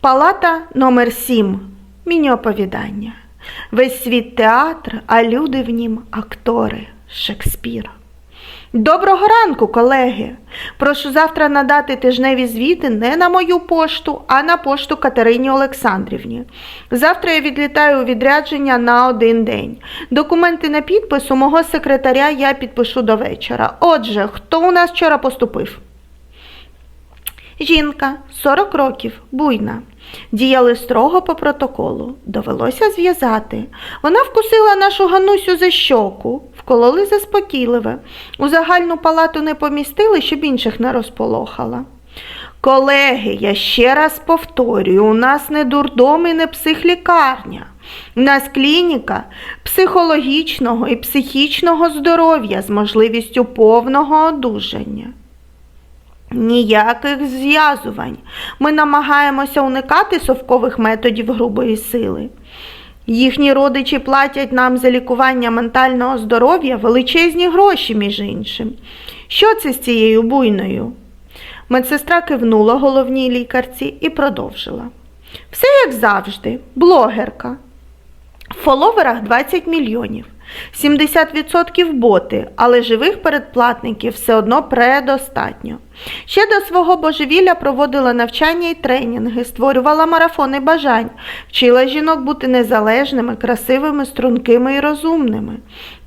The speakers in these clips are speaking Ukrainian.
Палата номер 7 Міні-оповідання. Весь світ театр, а люди в нім актори Шекспір. Доброго ранку, колеги! Прошу завтра надати тижневі звіти не на мою пошту, а на пошту Катерині Олександрівні. Завтра я відлітаю у відрядження на один день. Документи на підпис у мого секретаря я підпишу до вечора. Отже, хто у нас вчора поступив? Жінка 40 років, буйна. Діяли строго по протоколу. Довелося зв'язати. Вона вкусила нашу Ганусю за щоку, вкололи заспокійливе. У загальну палату не помістили, щоб інших не розполохала. Колеги, я ще раз повторюю, у нас не дурдом і не психлікарня. У нас клініка психологічного і психічного здоров'я з можливістю повного одужання. Ніяких зв'язувань. Ми намагаємося уникати совкових методів грубої сили. Їхні родичі платять нам за лікування ментального здоров'я величезні гроші, між іншим. Що це з цією буйною? Медсестра кивнула головній лікарці і продовжила. Все як завжди, блогерка. В фоловерах 20 мільйонів. 70% боти, але живих передплатників все одно предостатньо. Ще до свого божевілля проводила навчання і тренінги, створювала марафони бажань, вчила жінок бути незалежними, красивими, стрункими і розумними.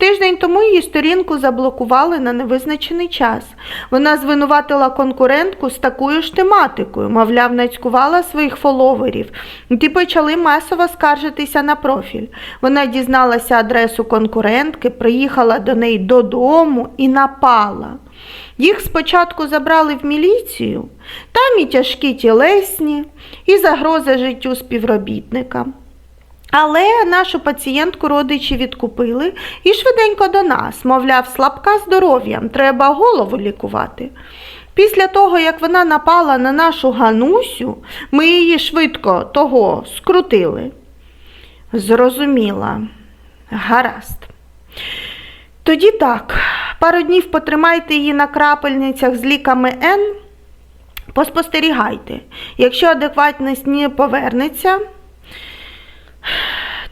Тиждень тому її сторінку заблокували на невизначений час. Вона звинуватила конкурентку з такою ж тематикою, мовляв, нацькувала своїх фоловерів. Ті почали масово скаржитися на профіль. Вона дізналася адресу конкурентки, приїхала до неї додому і напала. Їх спочатку забрали в міліцію, там і тяжкі тілесні, і загроза життю співробітникам. Але нашу пацієнтку родичі відкупили і швиденько до нас, мовляв, слабка здоров'ям, треба голову лікувати. Після того, як вона напала на нашу Ганусю, ми її швидко того скрутили. Зрозуміла. Гаразд. Тоді так, пару днів потримайте її на крапельницях з ліками Н, поспостерігайте. Якщо адекватність не повернеться,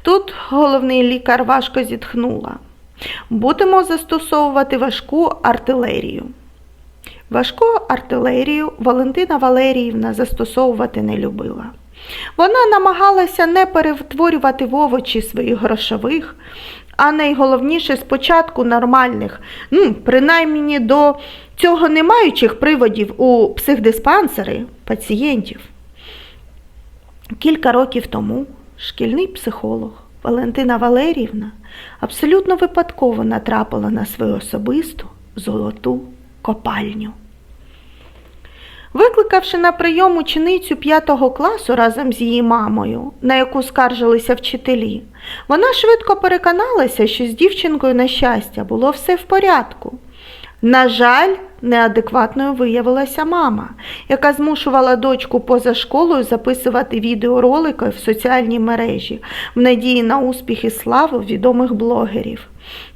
тут головний лікар важко зітхнула. Будемо застосовувати важку артилерію. Важку артилерію Валентина Валеріївна застосовувати не любила. Вона намагалася не перетворювати в овочі своїх грошових, а найголовніше спочатку нормальних, ну, принаймні до цього не маючих приводів у психдиспансери пацієнтів. Кілька років тому шкільний психолог Валентина Валеріївна абсолютно випадково натрапила на свою особисту золоту копальню. Викликавши на прийом ученицю п'ятого класу разом з її мамою, на яку скаржилися вчителі, вона швидко переконалася, що з дівчинкою, на щастя, було все в порядку. На жаль, неадекватною виявилася мама, яка змушувала дочку поза школою записувати відеоролики в соціальній мережі в надії на успіх і славу відомих блогерів.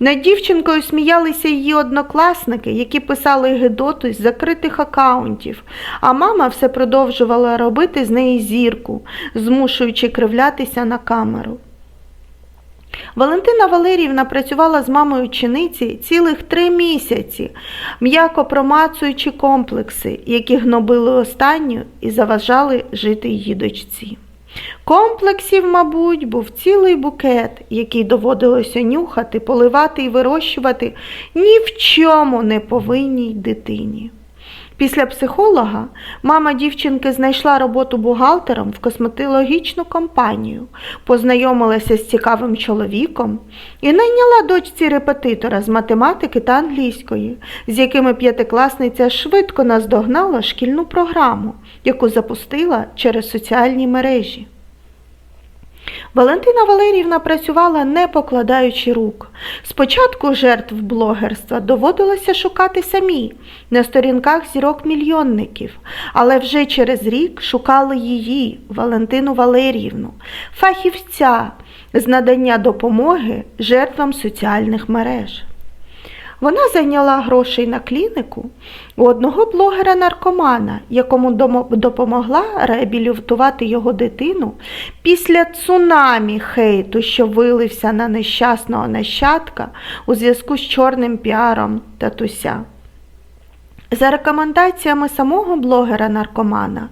Над дівчинкою сміялися її однокласники, які писали гидоту з закритих акаунтів, а мама все продовжувала робити з неї зірку, змушуючи кривлятися на камеру. Валентина Валеріївна працювала з мамою учениці цілих три місяці, м'яко промацуючи комплекси, які гнобили останню і заважали жити її дочці. Комплексів, мабуть, був цілий букет, який доводилося нюхати, поливати і вирощувати ні в чому не повинній дитині. Після психолога мама дівчинки знайшла роботу бухгалтером в косметологічну компанію, познайомилася з цікавим чоловіком і найняла дочці репетитора з математики та англійської, з якими п'ятикласниця швидко наздогнала шкільну програму, яку запустила через соціальні мережі. Валентина Валерівна працювала не покладаючи рук. Спочатку жертв блогерства доводилося шукати самі на сторінках зірок-мільйонників, але вже через рік шукали її, Валентину Валеріївну, фахівця з надання допомоги жертвам соціальних мереж. Вона зайняла грошей на клініку у одного блогера-наркомана, якому допомогла реабілітувати його дитину після цунамі хейту, що вилився на нещасного нащадка у зв'язку з чорним піаром татуся. За рекомендаціями самого блогера-наркомана,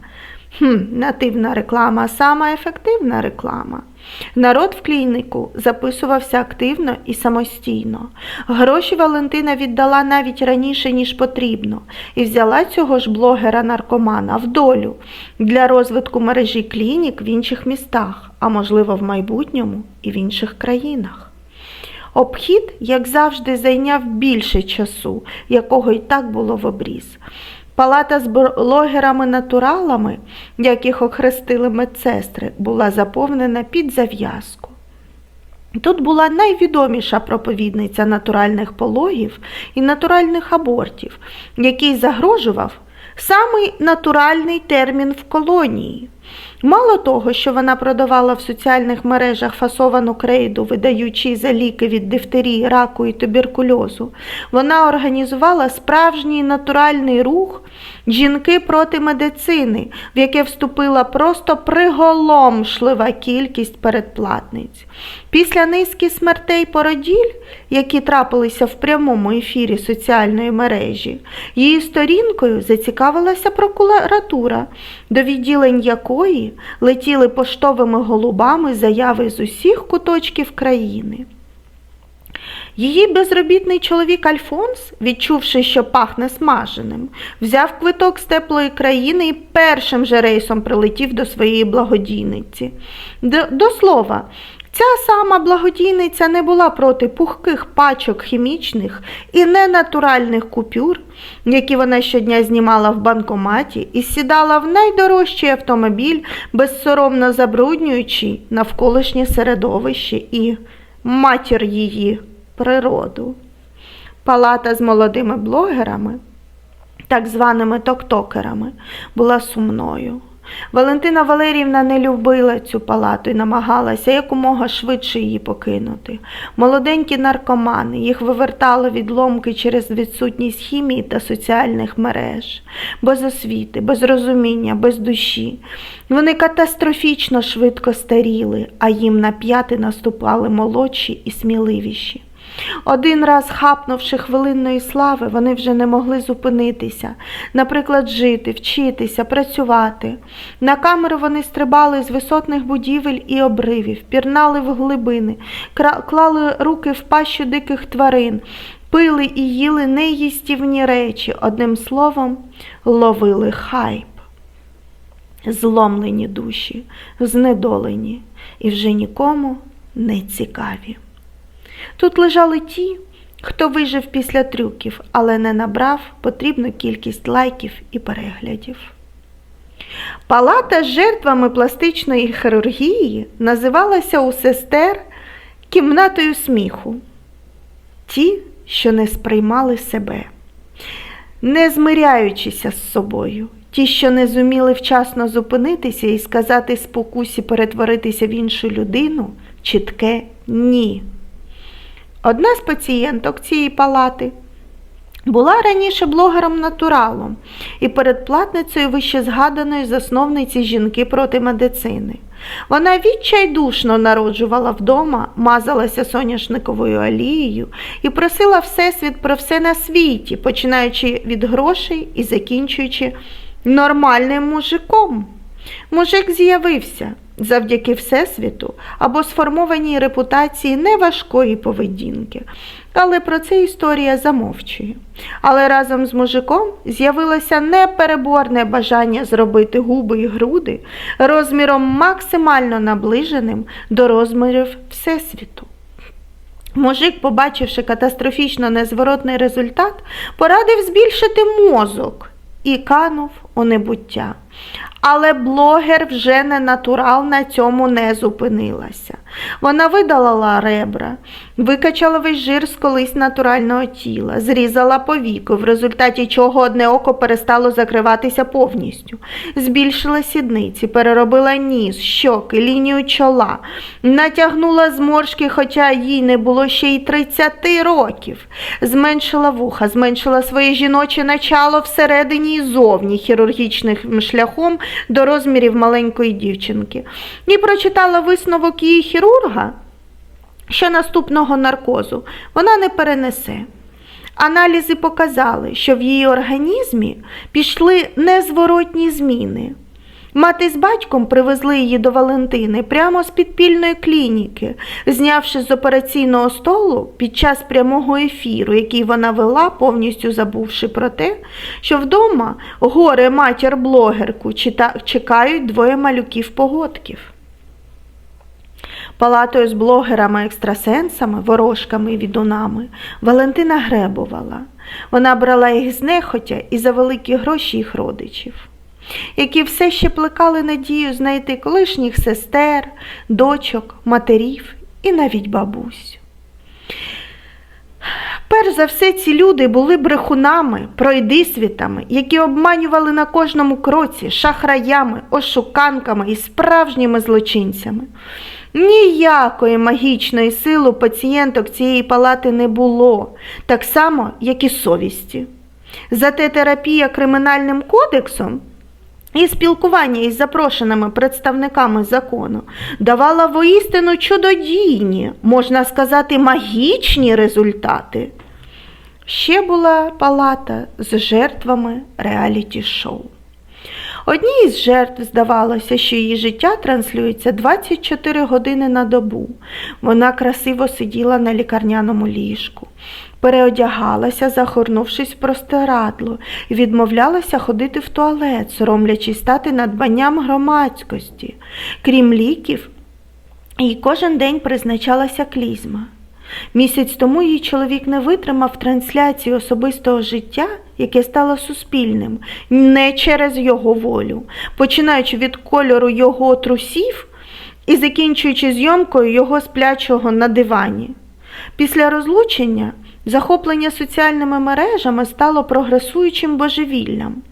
хм, нативна реклама, сама ефективна реклама. Народ в клініку записувався активно і самостійно. Гроші Валентина віддала навіть раніше, ніж потрібно, і взяла цього ж блогера-наркомана в долю для розвитку мережі клінік в інших містах, а можливо в майбутньому і в інших країнах. Обхід, як завжди, зайняв більше часу, якого і так було в обріз. Палата з блогерами-натуралами, яких охрестили медсестри, була заповнена під зав'язку. Тут була найвідоміша проповідниця натуральних пологів і натуральних абортів, який загрожував самий натуральний термін в колонії. Мало того, що вона продавала в соціальних мережах фасовану крейду, видаючи за ліки від дифтерії, раку і туберкульозу, вона організувала справжній натуральний рух жінки проти медицини, в яке вступила просто приголомшлива кількість передплатниць. Після низки смертей породіль, які трапилися в прямому ефірі соціальної мережі, її сторінкою зацікавилася прокуратура, до відділень якої летіли поштовими голубами заяви з усіх куточків країни. Її безробітний чоловік Альфонс, відчувши, що пахне смаженим, взяв квиток з теплої країни і першим же рейсом прилетів до своєї благодійниці. До, до слова, ця сама благодійниця не була проти пухких пачок хімічних і ненатуральних купюр, які вона щодня знімала в банкоматі і сідала в найдорожчий автомобіль, безсоромно забруднюючи навколишнє середовище і матір її природу. Палата з молодими блогерами, так званими токтокерами, була сумною. Валентина Валеріївна не любила цю палату і намагалася якомога швидше її покинути. Молоденькі наркомани, їх вивертало від ломки через відсутність хімії та соціальних мереж, без освіти, без розуміння, без душі. Вони катастрофічно швидко старіли, а їм на п'яти наступали молодші і сміливіші. Один раз хапнувши хвилинної слави, вони вже не могли зупинитися, наприклад, жити, вчитися, працювати. На камеру вони стрибали з висотних будівель і обривів, пірнали в глибини, клали руки в пащу диких тварин, пили і їли неїстівні речі, одним словом, ловили хайп. Зломлені душі, знедолені і вже нікому не цікаві. Тут лежали ті, хто вижив після трюків, але не набрав потрібну кількість лайків і переглядів. Палата з жертвами пластичної хірургії називалася у сестер кімнатою сміху. Ті, що не сприймали себе, не змиряючися з собою, ті, що не зуміли вчасно зупинитися і сказати спокусі перетворитися в іншу людину, чітке ні. Одна з пацієнток цієї палати була раніше блогером-натуралом і передплатницею вищезгаданої засновниці жінки проти медицини. Вона відчайдушно народжувала вдома, мазалася соняшниковою олією і просила Всесвіт про все на світі, починаючи від грошей і закінчуючи нормальним мужиком. Мужик з'явився завдяки Всесвіту або сформованій репутації неважкої поведінки. Але про це історія замовчує. Але разом з мужиком з'явилося непереборне бажання зробити губи і груди розміром максимально наближеним до розмірів Всесвіту. Мужик, побачивши катастрофічно незворотний результат, порадив збільшити мозок і канув у небуття. Але блогер вже не натурал на цьому не зупинилася. Вона видалила ребра, викачала весь жир з колись натурального тіла, зрізала повіку, в результаті чого одне око перестало закриватися повністю, збільшила сідниці, переробила ніс, щоки, лінію чола, натягнула зморшки, хоча їй не було ще й 30 років, зменшила вуха, зменшила своє жіноче начало всередині і зовні хірургічним шляхом до розмірів маленької дівчинки. І прочитала висновок її хірурга, що наступного наркозу вона не перенесе. Аналізи показали, що в її організмі пішли незворотні зміни. Мати з батьком привезли її до Валентини прямо з підпільної клініки, знявши з операційного столу під час прямого ефіру, який вона вела, повністю забувши про те, що вдома горе матір-блогерку чекають двоє малюків-погодків. Палатою з блогерами, екстрасенсами, ворожками і відунами Валентина гребувала. Вона брала їх знехотя і за великі гроші їх родичів, які все ще плекали надію знайти колишніх сестер, дочок, матерів і навіть бабусь. Перш за все, ці люди були брехунами, пройдисвітами, які обманювали на кожному кроці, шахраями, ошуканками і справжніми злочинцями. Ніякої магічної сили пацієнток цієї палати не було, так само, як і совісті. Зате терапія кримінальним кодексом і спілкування із запрошеними представниками закону давала воістину чудодійні, можна сказати, магічні результати. Ще була палата з жертвами реаліті-шоу. Одній із жертв здавалося, що її життя транслюється 24 години на добу. Вона красиво сиділа на лікарняному ліжку, переодягалася, захорнувшись в простирадло, і відмовлялася ходити в туалет, соромлячись стати надбанням громадськості. Крім ліків, їй кожен день призначалася клізма. Місяць тому її чоловік не витримав трансляції особистого життя, яке стало суспільним, не через його волю, починаючи від кольору його трусів і закінчуючи зйомкою його сплячого на дивані. Після розлучення захоплення соціальними мережами стало прогресуючим божевіллям.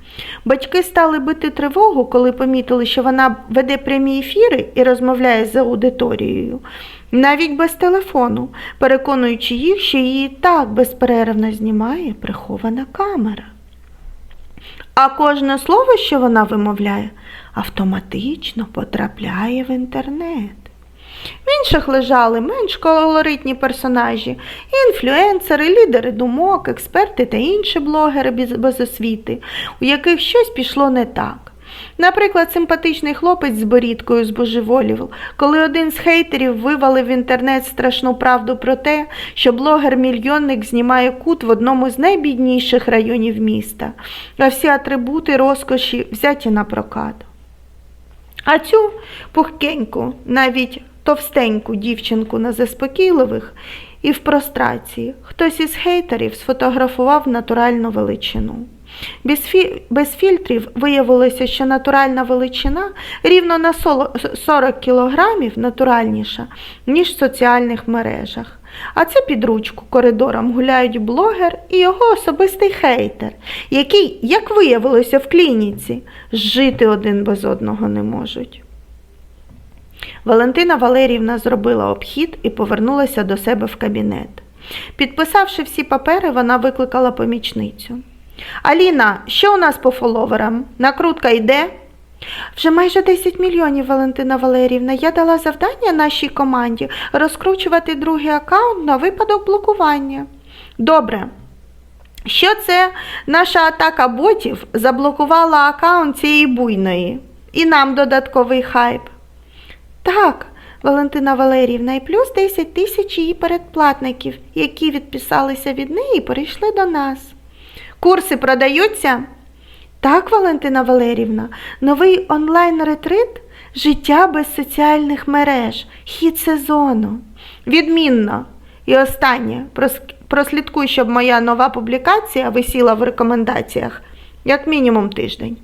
Батьки стали бити тривогу, коли помітили, що вона веде прямі ефіри і розмовляє з аудиторією, навіть без телефону, переконуючи їх, що її так безперервно знімає прихована камера. А кожне слово, що вона вимовляє, автоматично потрапляє в інтернет. В інших лежали менш колоритні персонажі, інфлюенсери, лідери думок, експерти та інші блогери без, освіти, у яких щось пішло не так. Наприклад, симпатичний хлопець з борідкою збожеволів, коли один з хейтерів вивалив в інтернет страшну правду про те, що блогер-мільйонник знімає кут в одному з найбідніших районів міста, а всі атрибути розкоші взяті на прокат. А цю пухкеньку, навіть товстеньку дівчинку на заспокійливих і в прострації хтось із хейтерів сфотографував натуральну величину. Без, фі... Без фільтрів виявилося, що натуральна величина рівно на 40 кілограмів натуральніша, ніж в соціальних мережах. А це під ручку коридором гуляють блогер і його особистий хейтер, який, як виявилося в клініці, жити один без одного не можуть. Валентина Валеріївна зробила обхід і повернулася до себе в кабінет. Підписавши всі папери, вона викликала помічницю. Аліна, що у нас по фоловерам? Накрутка йде? Вже майже 10 мільйонів, Валентина Валеріївна. Я дала завдання нашій команді розкручувати другий аккаунт на випадок блокування. Добре. Що це наша атака ботів заблокувала аккаунт цієї буйної? І нам додатковий хайп. Так, Валентина Валеріївна, і плюс 10 тисяч її передплатників, які відписалися від неї і перейшли до нас. Курси продаються? Так, Валентина Валерівна, новий онлайн-ретрит Життя без соціальних мереж, хід сезону. Відмінно. І останнє. Прос- Прослідкуй, щоб моя нова публікація висіла в рекомендаціях як мінімум тиждень.